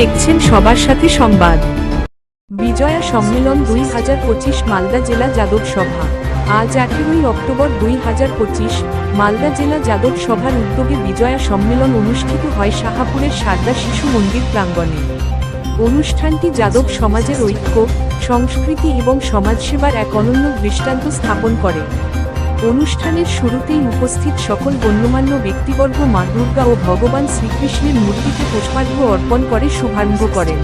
দেখছেন সবার সাথে সংবাদ। বিজয়া সম্মেলন দুই হাজার পঁচিশ মালদা জেলা যাদব সভা। আজ আঠেরোই অক্টোবর দুই হাজার পঁচিশ মালদা জেলা যাদব সভার উদ্যোগে বিজয়া সম্মেলন অনুষ্ঠিত হয় শাহাপুরের সারদা শিশু মন্দির প্রাঙ্গণে। অনুষ্ঠানটি যাদব সমাজের ঐক্য, সংস্কৃতি এবং সমাজসেবার এক অনন্য দৃষ্টান্ত স্থাপন করে। অনুষ্ঠানের শুরুতেই উপস্থিত সকল গণ্যমান্য ব্যক্তিবর্গ মা দুর্গা ও ভগবান শ্রীকৃষ্ণের মূর্তিতে পুষ্পার্ঘ্য অর্পণ করে, শুভারম্ভ করেন।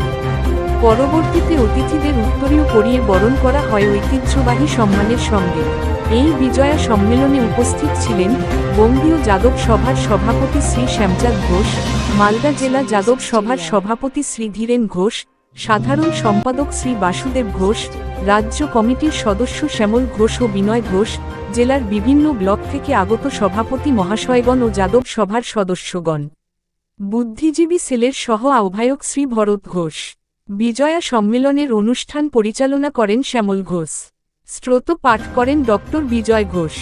পরবর্তীতে অতিথিদের উত্তরীয় করিয়ে বরণ করা হয় ঐতিহ্যবাহী সম্মানের সঙ্গে। এই বিজয়া সম্মেলনে উপস্থিত ছিলেন বঙ্গীয় যাদব সভার সভাপতি শ্রী শ্যামচাঁদ ঘোষ, মালদা জেলা যাদব সভার সভাপতি শ্রী ধীরেন ঘোষ সাধারণ সম্পাদক শ্রী বাসুদেব ঘোষ, রাজ্য কমিটির সদস্য শ্যামল ঘোষ ও বিনয় ঘোষ, জেলার বিভিন্ন ব্লক থেকে আগত সভাপতি মহাশয়গণ ও যাদব সভার সদস্যগণ। বুদ্ধিজীবী সেলের সহ আহ্বায়ক শ্রী ভরত ঘোষ। বিজয়া সম্মেলনের অনুষ্ঠান পরিচালনা করেন শ্যামল ঘোষ। স্রোত পাঠ করেন ডক্টর বিজয় ঘোষ।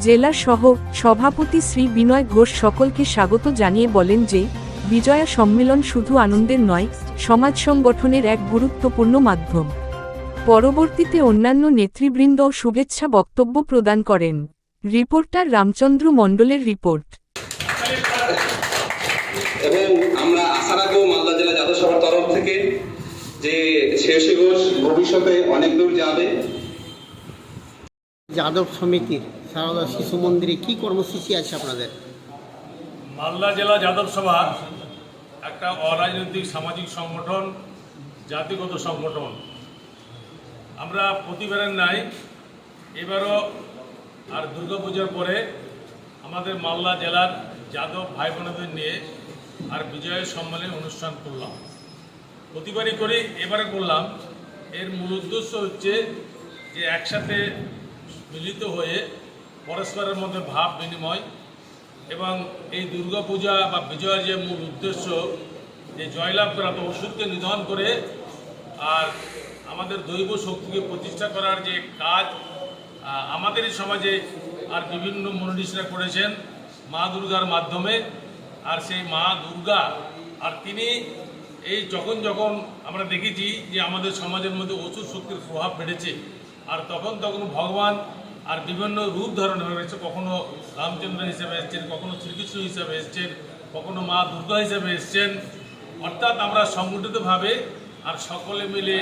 জেলা সহ সভাপতি শ্রী বিনয় ঘোষ সকলকে স্বাগত জানিয়ে বলেন যে, বিজয়া সম্মেলন শুধু আনন্দের নয় সমাজ সংগঠনের এক গুরুত্বপূর্ণ মাধ্যম। পরবর্তীতে অন্যান্য নেতৃবৃন্দ শুভেচ্ছা বক্তব্য প্রদান করেন। রিপোর্টার রামচন্দ্র মণ্ডলের রিপোর্ট। এবং আমরা আশা রাখব মালদা জেলা জাতীয় সভার তরফ থেকে যে শ্রেয়সী ঘোষ ভবিষ্যতে অনেক দূর যাবে। যাদব সমিতির সারদা শিশু মন্দিরে কি কর্মসূচি আছে আপনাদের? মালদা জেলা যাদব সভা একটা অরাজনৈতিক সামাজিক সংগঠন, জাতিগত সংগঠন। আমরা প্রতিবারের নাই এবারও আর দুর্গাপূজার পরে আমাদের মালদা জেলার যাদব ভাই বোনদের নিয়ে আর বিজয়ের সম্মানে অনুষ্ঠান করলাম। প্রতিবারই করে এবারে করলাম এর মূল উদ্দেশ্য হচ্ছে যে একসাথে মিলিত হয়ে পরস্পরের মধ্যে ভাব বিনিময় এবং এই দুর্গাপূজা বা বিজয়ের যে মূল উদ্দেশ্য, যে জয়লাভ করা তো ওষুধকে নিধন করে আর আমাদের দৈব শক্তিকে প্রতিষ্ঠা করার যে কাজ আমাদের সমাজে আর বিভিন্ন মনীষীরা করেছেন মা দুর্গার মাধ্যমে। আর সেই মা দুর্গা, আর তিনি এই যখন যখন আমরা দেখেছি যে আমাদের সমাজের মধ্যে অসুর শক্তির প্রভাব বেড়েছে, আর তখন তখন ভগবান আর বিভিন্ন রূপ ধারণ হয়েছে। কখনো রামচন্দ্র হিসেবে এসছেন, কখনো শ্রীকৃষ্ণ হিসেবে এসছেন, কখনো মা দুর্গা হিসেবে এসছেন। অর্থাৎ আমরা সংগঠিতভাবে আর সকলে মিলে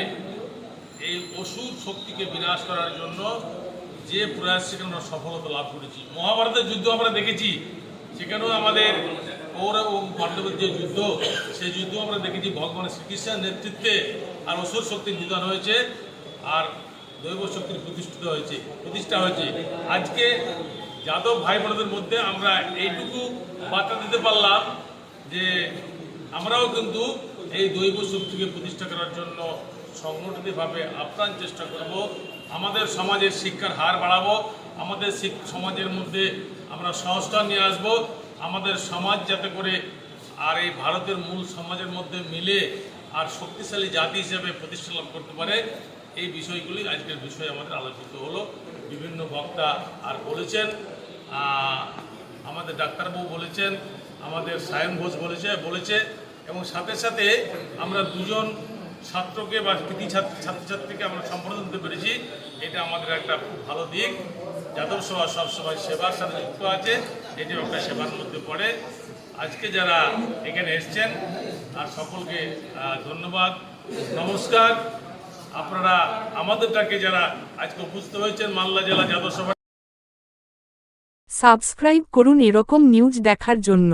এই অসুর শক্তিকে বিনাশ করার জন্য যে প্রয়াস সেখানে আমরা সফলতা লাভ করেছি। মহাভারতের যুদ্ধ আমরা দেখেছি। সেখানেও আমাদের কৌরব এবং পাণ্ডবের যে যুদ্ধ, সেই যুদ্ধ আমরা দেখেছি। ভগবান শ্রীকৃষ্ণের নেতৃত্বে আর অসুর শক্তি নিধন হয়েছে। আর দৈব শক্তির প্রতিষ্ঠিত হয়েছে, প্রতিষ্ঠা হয়েছে। আজকে যাদব ভাই বোনদের মধ্যে আমরা এইটুকু বার্তা দিতে পারলাম যে আমরাও কিন্তু এই দৈব শক্তিকে প্রতিষ্ঠা করার জন্য সংগঠিতভাবে আপ্রাণ চেষ্টা করব। আমাদের সমাজের শিক্ষার হার বাড়াবো। আমাদের সমাজের মধ্যে আমরা সংস্কার নিয়ে আসব। আমাদের সমাজ যাতে করে আর এই ভারতের মূল সমাজের মধ্যে মিলে আর শক্তিশালী জাতি হিসেবে প্রতিষ্ঠা লাভ করতে পারে। এই বিষয়গুলি আজকের বিষয় আমাদের আলোচিত হলো। বিভিন্ন বক্তা আর বলেছেন আমাদের ডাক্তারবাবু বলেছেন, আমাদের সায়ন ঘোষ বলেছে বলেছে, এবং সাথে সাথে আমরা দুজন ছাত্রকে বা কৃতি ছাত্র- ছাত্রছাত্রীকে আমরা সম্বোধন দিতে পেরেছি। এটা আমাদের একটা খুব ভালো দিক। যাদব সভা সবসময় সেবার সাথে যুক্ত আছে এটিও একটা সেবার মধ্যে পড়ে। আজকে যারা এখানে এসছেন আর সকলকে ধন্যবাদ। নমস্কার। আপনারা আমাদেরটাকে যারা আজকে বুঝতে হয়েছেন মালদা জেলা যাদব সাবস্ক্রাইব করুন এরকম নিউজ দেখার জন্য।